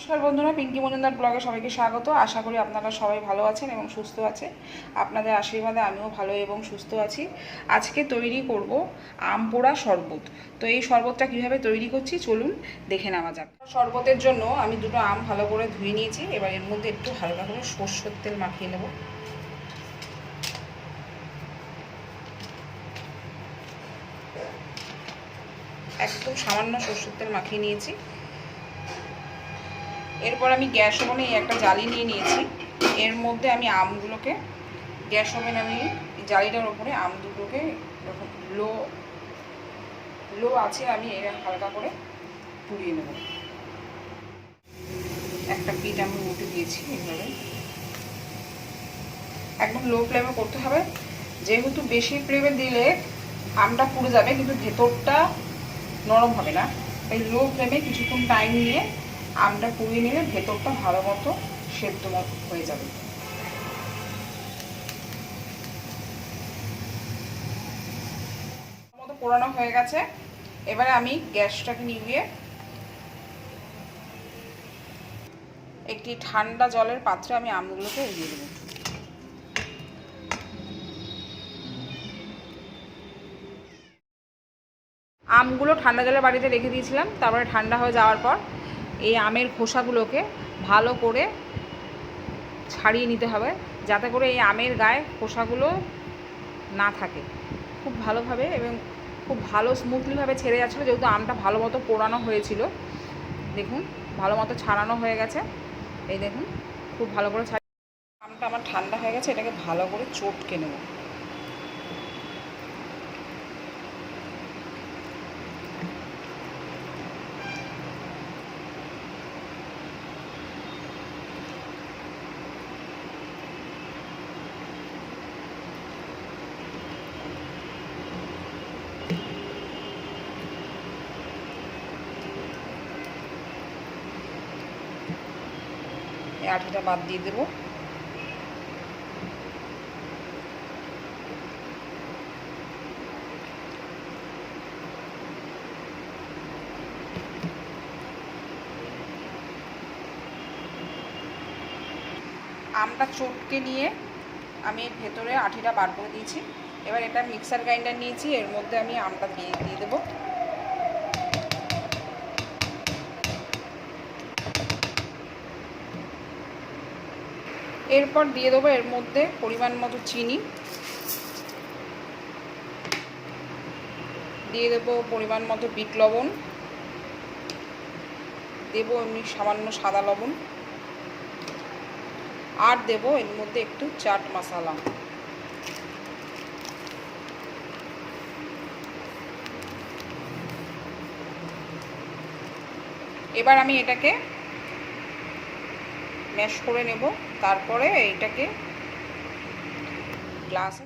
নমস্কার বন্ধুরা, পিঙ্কি মজুমদার ব্লগে সবাইকে স্বাগত। আশা করি আপনারা সবাই ভালো আছেন এবং সুস্থ আছে আপনাদের আশীর্বাদে আমিও ভালো এবং সুস্থ আছি। আজকে তৈরি করব আম পোড়া শরবত। তো এই শরবতটা কীভাবে তৈরি করছি চলুন দেখে নেওয়া যাক। শরবতের জন্য আমি দুটো আম ভালো করে ধুয়ে নিয়েছি। এবার এর মধ্যে একটু হালকা করে সর্ষের তেল মাখিয়ে নেব। একদম সামান্য সর্ষের তেল মাখিয়ে নিয়েছি। এরপর আমি গ্যাস ওভেনে একটা জালি নিয়ে নিয়েছি। এর মধ্যে আমি আমগুলোকে, গ্যাস ওভেন আমি জালিটার ওপরে আম দুটোকে লো লো আছে, আমি এর হালকা করে পুড়িয়ে নেব। একটা পিঠ আমি উঠে দিয়েছি এইভাবে। একদম লো ফ্লেমে করতে হবে। যেহেতু বেশি ফ্লেমে দিলে আমটা পুড়ে যাবে, কিন্তু ভেতরটা নরম হবে না। তাই লো ফ্লেমে কিছুক্ষণ টাইম নিয়ে আমটা পুড়িয়ে নিলে ভেতরটা ভালো মতো সেদ্ধ হয়ে যাবে। মতো পোড়ানো হয়ে গেছে। এবারে আমি গ্যাসটাকে নিভিয়ে একটি ঠান্ডা জলের পাত্রে আমি আমগুলোকে দিয়ে দেবো। আমগুলো ঠান্ডা জলের বাড়িতে রেখে দিয়েছিলাম, তারপরে ঠান্ডা হয়ে যাওয়ার পর এই আমের খোসাগুলোকে ভালো করে ছাড়িয়ে নিতে হবে, যাতে করে এই আমের গায়ে খোসাগুলো না থাকে। খুব ভালোভাবে এবং খুব ভালো স্মুথলিভাবে ছেড়ে যাচ্ছিল, যেহেতু আমটা ভালো মতো পোড়ানো হয়েছিল। দেখুন, ভালো মতো ছাড়ানো হয়ে গেছে। এই দেখুন, খুব ভালো করে ছাড়িয়ে আমটা আমার ঠান্ডা হয়ে গেছে, এটাকে ভালো করে চটকে নেব। আঠাটা বাদ দিয়ে দেবো। আমটা চটকে নিয়ে আমি ভেতরে আঠিটা বার করে দিয়েছি। এবার এটা মিক্সার গ্রাইন্ডার নিয়েছি, এর মধ্যে আমি আমটা দিয়ে দিয়ে দেবো। এরপর দিয়ে দেবো এর মধ্যে পরিমাণ মতো চিনি। দিয়ে দেবো পরিমাণ মতো বিট লবণ। দেবো এমনি সামান্য সাদা লবণ। আর দেবো এর মধ্যে একটু চাট মশালা। এবার আমি এটাকে ম্যাশ করে নেব। তারপরে এইটাকে গ্লাসে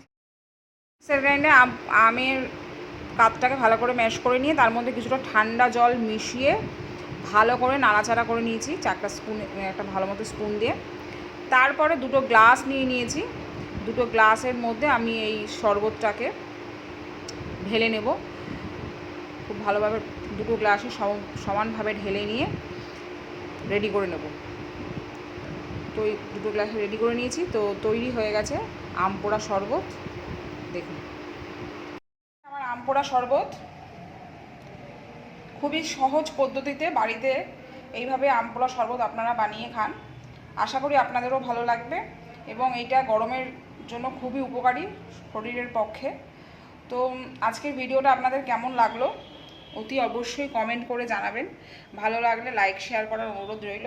গ্রাইন্ডে আমের কাতটাকে ভালো করে ম্যাশ করে নিয়ে তার মধ্যে কিছুটা ঠান্ডা জল মিশিয়ে ভালো করে নাড়াচাড়া করে নিয়েছি, চারটা স্পুন একটা ভালো মতো স্পুন দিয়ে। তারপরে দুটো গ্লাস নিয়ে নিয়েছি। দুটো গ্লাসের মধ্যে আমি এই শরবতটাকে ঢেলে নেব। খুব ভালোভাবে দুটো গ্লাসে সমানভাবে ঢেলে নিয়ে রেডি করে নেব। তো দুটো গ্লাস রেডি করে নিয়েছি। তো তৈরি হয়ে গেছে আম পোড়া শরবত। দেখুন। আমার আম পোড়া শরবত খুবই সহজ পদ্ধতিতে বাড়িতে এইভাবে আম পোড়া শরবত আপনারা বানিয়ে খান। আশা করি আপনাদেরও ভালো লাগবে এবং এইটা গরমের জন্য খুবই উপকারী শরীরের পক্ষে। তো আজকের ভিডিওটা আপনাদের কেমন লাগল অতি অবশ্যই কমেন্ট করে জানাবেন। ভালো লাগলে লাইক শেয়ার করার অনুরোধ রইল।